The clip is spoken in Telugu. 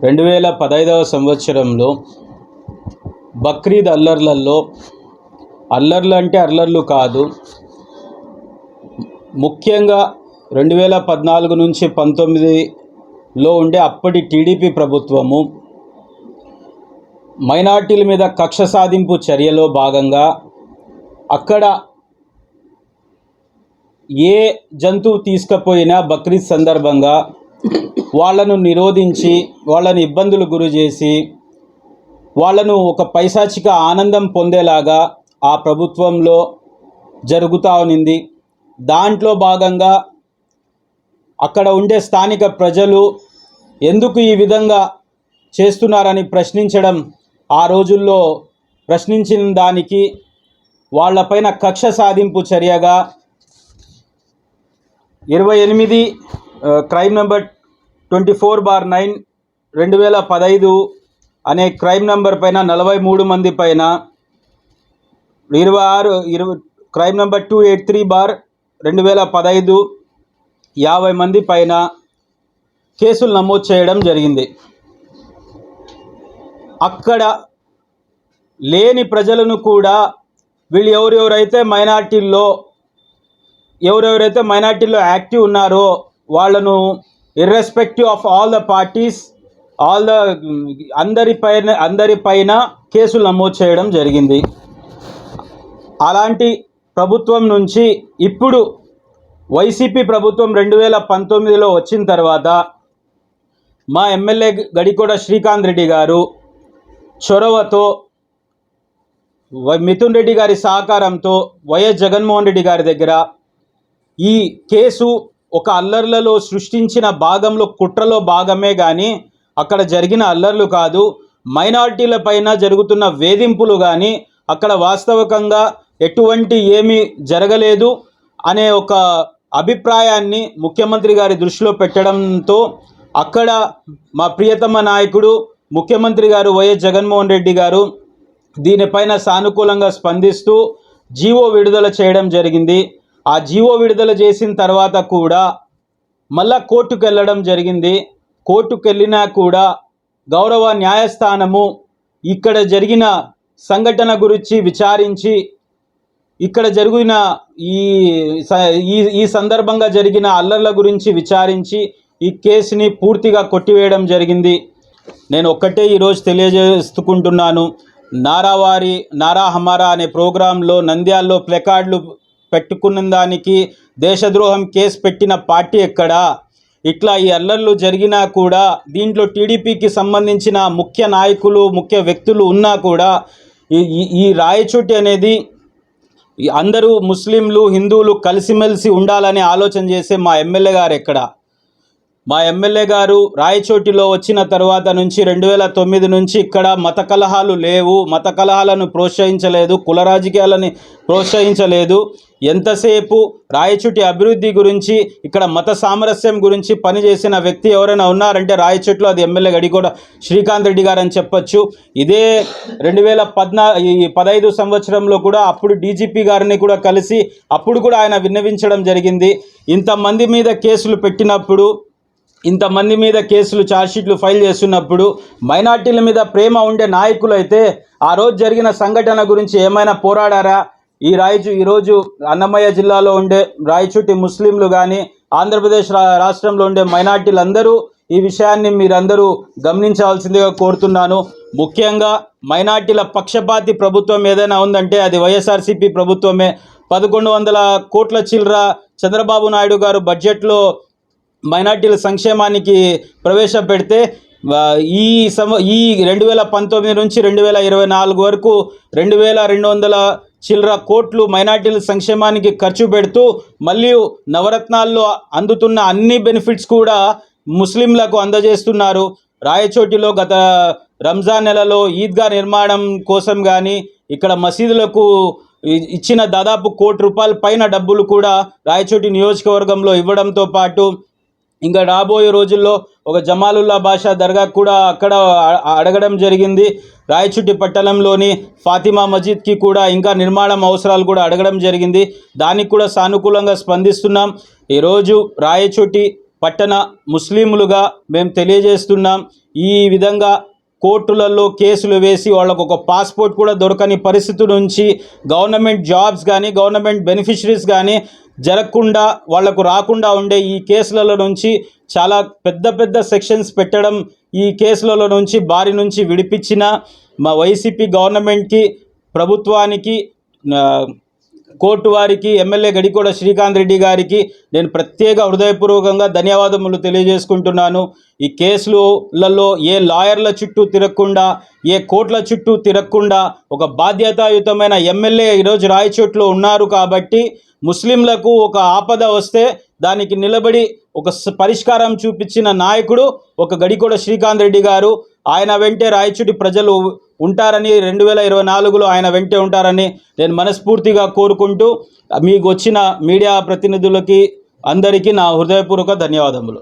రెండు వేల పదైదవ సంవత్సరంలో బక్రీద్ అల్లర్లలో అల్లర్లు అంటే అల్లర్లు కాదు ముఖ్యంగా రెండు వేల పద్నాలుగు నుంచి పంతొమ్మిదిలో ఉండే అప్పటి టీడీపీ ప్రభుత్వము మైనార్టీల మీద కక్ష సాధింపు చర్యలో భాగంగా అక్కడ ఏ జంతువు తీసుకుపోయినా బక్రీద్ సందర్భంగా వాళ్ళను నిరోధించి వాళ్ళని ఇబ్బందులు గురి చేసి వాళ్ళను ఒక పైశాచిక ఆనందం పొందేలాగా ఆ ప్రభుత్వంలో జరుగుతూ ఉన్నింది. దాంట్లో భాగంగా అక్కడ ఉండే స్థానిక ప్రజలు ఎందుకు ఈ విధంగా చేస్తున్నారని ప్రశ్నించడం ఆ రోజుల్లో ప్రశ్నించిన దానికి వాళ్ళపైన కక్ష సాధింపు చర్యగా ఇరవై ఎనిమిది crime number twenty four bar nine రెండు వేల పదైదు అనే క్రైమ్ నెంబర్ పైన నలభై మూడు మంది పైన ఇరవై ఆరు ఇరవై crime number two eight three bar రెండు వేల పదైదు యాభై మంది పైన కేసులు నమోదు చేయడం జరిగింది. అక్కడ లేని ప్రజలను కూడా వీళ్ళు ఎవరెవరైతే మైనార్టీల్లో ఎవరెవరైతే మైనార్టీలో యాక్టివ్ ఉన్నారో వాళ్ళను irrespective of all the parties all the అందరి పైన అందరి పైన కేసులు నమోదు చేయడం జరిగింది. అలాంటి ప్రభుత్వం నుంచి ఇప్పుడు వైసీపీ ప్రభుత్వం రెండు వేల పంతొమ్మిదిలో వచ్చిన తర్వాత మా ఎమ్మెల్యే గడికోడ శ్రీకాంత్ రెడ్డి గారు చొరవతో వై- మిథున్ రెడ్డి గారి సహకారంతో వైఎస్ జగన్మోహన్ రెడ్డి గారి దగ్గర ఈ కేసు ఒక అల్లర్లలో సృష్టించిన భాగంలో కుట్రలో భాగమే కానీ అక్కడ జరిగిన అల్లర్లు కాదు మైనార్టీల పైన జరుగుతున్న వేధింపులు కానీ అక్కడ వాస్తవికంగా ఎటువంటి ఏమీ జరగలేదు అనే ఒక అభిప్రాయాన్ని ముఖ్యమంత్రి గారి దృష్టిలో పెట్టడంతో అక్కడ మా ప్రియతమ నాయకుడు ముఖ్యమంత్రి గారు వైఎస్ జగన్మోహన్ రెడ్డి గారు దీనిపైన సానుకూలంగా స్పందిస్తూ జీవో విడుదల చేయడం జరిగింది. ఆ జీవో విడుదల చేసిన తర్వాత కూడా మళ్ళా కోర్టుకు వెళ్ళడం జరిగింది. కోర్టుకు వెళ్ళినా కూడా గౌరవ న్యాయస్థానము ఇక్కడ జరిగిన సంఘటన గురించి విచారించి ఇక్కడ జరిగిన ఈ స- ఈ ఈ సందర్భంగా జరిగిన అల్లర్ల గురించి విచారించి ఈ కేసుని పూర్తిగా కొట్టివేయడం జరిగింది. నేను ఒక్కటే ఈరోజు తెలియజేసుకుంటున్నాను. నారావారి నారా హమారా అనే ప్రోగ్రాంలో నంద్యాల్లో ప్లెకార్డులు పెట్టుకున్న దానికి దేశద్రోహం కేసు పెట్టిన పార్టీ ఎక్కడా? ఇట్లా ఈ అల్లర్లు జరిగినా కూడా దీంట్లో టీడీపీకి సంబంధించిన ముఖ్య నాయకులు ముఖ్య వ్యక్తులు ఉన్నా కూడా ఈ ఈ- రాయచోటి అనేది అందరూ ముస్లింలు హిందువులు కలిసిమెలిసి ఉండాలని ఆలోచన చేసే మా ఎమ్మెల్యే గారు ఎక్కడ? మా ఎమ్మెల్యే గారు రాయచోటిలో వచ్చిన తర్వాత నుంచి రెండు వేల తొమ్మిది నుంచి ఇక్కడ మత కలహాలు లేవు. మత కలహాలను ప్రోత్సహించలేదు. కుల రాజకీయాలని ప్రోత్సహించలేదు. ఎంతసేపు రాయచోటి అభివృద్ధి గురించి ఇక్కడ మత సామరస్యం గురించి పనిచేసిన వ్యక్తి ఎవరైనా ఉన్నారంటే రాయచోటిలో అది ఎమ్మెల్యే గడికోట శ్రీకాంత్ రెడ్డి గారు అని చెప్పొచ్చు. ఇదే రెండు వేల పద్నా ఈ పదహైదు సంవత్సరంలో కూడా అప్పుడు డీజీపీ గారిని కూడా కలిసి అప్పుడు కూడా ఆయన విన్నవించడం జరిగింది. ఇంతమంది మీద కేసులు పెట్టినప్పుడు ఇంతమంది మీద కేసులు ఛార్జ్షీట్లు ఫైల్ చేస్తున్నప్పుడు మైనార్టీల మీద ప్రేమ ఉండే నాయకులు అయితే ఆ రోజు జరిగిన సంఘటన గురించి ఏమైనా పోరాడారా? ఈ రాయచు ఈరోజు అన్నమయ్య జిల్లాలో ఉండే రాయచూటి ముస్లింలు కానీ ఆంధ్రప్రదేశ్ రా రాష్ట్రంలో ఉండే మైనార్టీలందరూ ఈ విషయాన్ని మీరందరూ గమనించవలసిందిగా కోరుతున్నాను. ముఖ్యంగా మైనార్టీల పక్షపాతి ప్రభుత్వం ఏదైనా ఉందంటే అది వైఎస్ఆర్సీపీ ప్రభుత్వమే. పదకొండు వందల కోట్ల చిల్లర చంద్రబాబు నాయుడు గారు బడ్జెట్లో మైనార్టీల సంక్షేమానికి ప్రవేశపెడితే ఈ సమ ఈ రెండు వేల పంతొమ్మిది నుంచి రెండు వేల ఇరవై నాలుగు వరకు రెండు వేల రెండు వందల చిల్లర కోట్లు మైనార్టీల సంక్షేమానికి ఖర్చు పెడుతూ మళ్ళీ నవరత్నాల్లో అందుతున్న అన్ని బెనిఫిట్స్ కూడా ముస్లింలకు అందజేస్తున్నారు. రాయచోటిలో గత రంజాన్ నెలలో ఈద్గా నిర్మాణం కోసం కానీ ఇక్కడ మసీదులకు ఇచ్చిన దాదాపు కోటి రూపాయల పైన డబ్బులు కూడా రాయచోటి నియోజకవర్గంలో ఇవ్వడంతో పాటు ఇంకా రాబోయే రోజుల్లో ఒక జమాలుల్లా బాషా దర్గా కూడా అక్కడ అడగడం జరిగింది. రాయచుట్టి పట్టణంలోని ఫాతిమా మస్జిద్కి కూడా ఇంకా నిర్మాణం అవసరాలు కూడా అడగడం జరిగింది. దానికి కూడా సానుకూలంగా స్పందిస్తున్నాం. ఈరోజు రాయచుట్టి పట్టణ ముస్లింలుగా మేము తెలియజేస్తున్నాం. ఈ విధంగా కోర్టులలో కేసులు వేసి వాళ్ళకు ఒక పాస్పోర్ట్ కూడా దొరకని పరిస్థితి నుంచి గవర్నమెంట్ జాబ్స్ కానీ గవర్నమెంట్ బెనిఫిషరీస్ కానీ జరగకుండా వాళ్ళకు రాకుండా ఉండే ఈ కేసులలో నుంచి చాలా పెద్ద పెద్ద సెక్షన్స్ పెట్టడం ఈ కేసులలో నుంచి బారి నుంచి విడిపించిన మా వైసీపీ గవర్నమెంట్కి ప్రభుత్వానికి కోర్టు వారికి ఎమ్మెల్యే గడికోడ శ్రీకాంత్ రెడ్డి గారికి నేను ప్రత్యేక హృదయపూర్వకంగా ధన్యవాదములు తెలియజేసుకుంటున్నాను. ఈ కేసులలో ఏ లాయర్ల చుట్టూ తిరగకుండా ఏ కోర్టుల చుట్టూ తిరగకుండా ఒక బాధ్యతాయుతమైన ఎమ్మెల్యే ఈరోజు రాయచోట్లో ఉన్నారు కాబట్టి ముస్లింలకు ఒక ఆపద వస్తే దానికి నిలబడి ఒక పరిష్కారం చూపించిన నాయకుడు ఒక గడికోడ శ్రీకాంత్ రెడ్డి గారు. ఆయన వెంటే రాయచూటి ప్రజలు ఉంటారని రెండు వేల ఇరవై నాలుగులో ఆయన వెంటే ఉంటారని నేను మనస్ఫూర్తిగా కోరుకుంటూ మీకు వచ్చిన మీడియా ప్రతినిధులకి అందరికీ నా హృదయపూర్వక ధన్యవాదములు.